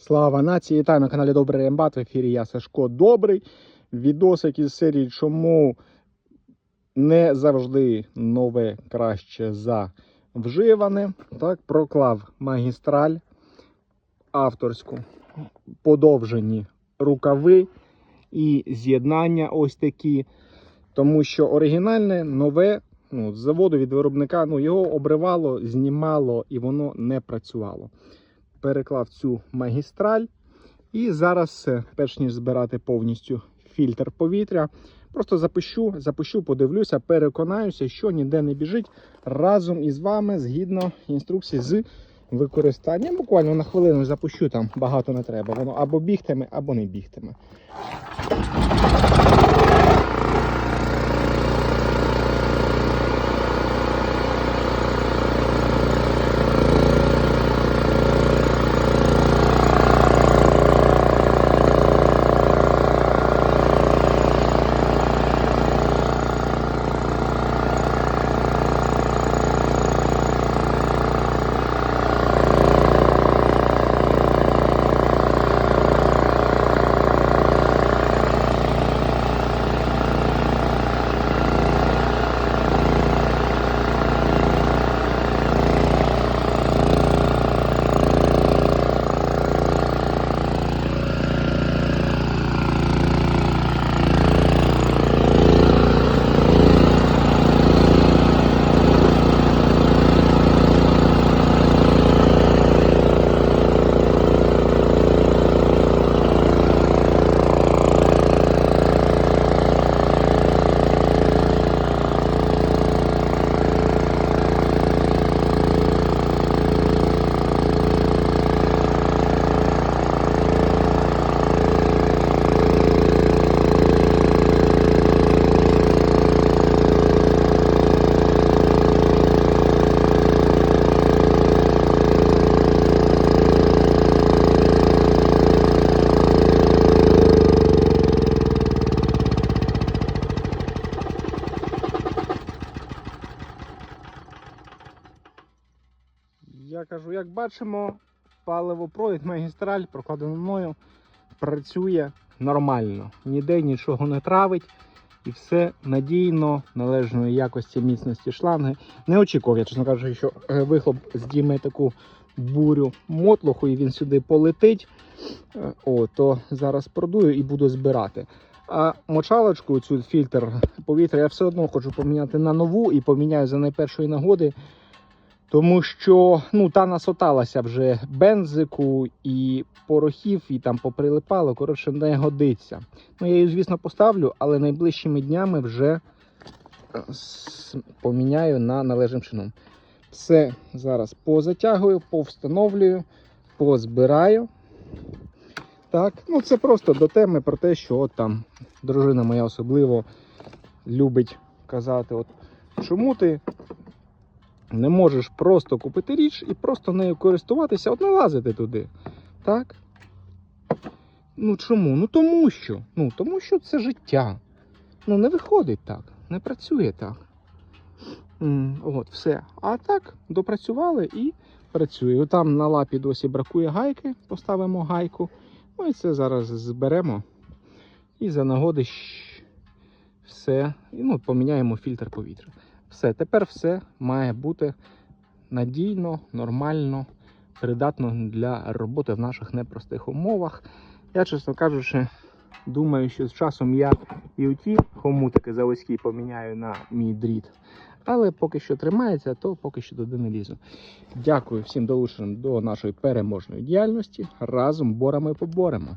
Слава нації! Вітаю на каналі Добрий Рембат. В ефірі я Сашко Добрий. Відосик із серії Чому не завжди нове краще за вживане. Так, проклав магістраль авторську, подовжені рукави і з'єднання ось такі. Тому що оригінальне нове ну, з заводу від виробника ну, його обривало, знімало і воно не працювало переклав цю магістраль. І зараз, е, перш ніж збирати повністю фільтр повітря, просто запущу, запущу, подивлюся, переконаюся, що ніде не біжить разом із вами згідно інструкції з використанням. Буквально на хвилину запущу, там багато не треба. Воно або бігтиме, або не бігтиме. Я кажу, як бачимо, паливопровід магістраль, прокладено мною, працює нормально. Ніде нічого не травить. І все надійно, належної якості міцності шланги. Не очікував, я чесно кажучи, що е, вихлоп здійме таку бурю мотлоху і він сюди полетить. Е, О, то зараз продую і буду збирати. А мочалочку, цю фільтр повітря, я все одно хочу поміняти на нову і поміняю за найпершої нагоди. Тому що ну, та насоталася вже бензику і порохів, і там поприлипало. Коротше, не годиться. Ну, я її, звісно, поставлю, але найближчими днями вже е, поміняю на належним чином. Все зараз позатягую, повстановлюю, позбираю. Так, ну це просто до теми про те, що от там дружина моя особливо любить казати: от чому ти не можеш просто купити річ і просто нею користуватися, от налазити туди. Так? Ну чому? Ну тому що. Ну, тому що це життя. Ну, не виходить так, не працює так. От, все. А так, допрацювали і працює. Там на лапі досі бракує гайки, поставимо гайку. Ну і це зараз зберемо. І за нагоди все. І, ну, поміняємо фільтр повітря. Все, тепер все має бути надійно, нормально, придатно для роботи в наших непростих умовах. Я, чесно кажучи, думаю, що з часом я і оті хомутики заводські поміняю на мій дріт. Але поки що тримається, то поки що туди не лізу. Дякую всім долученим до нашої переможної діяльності. Разом боремо і поборемо.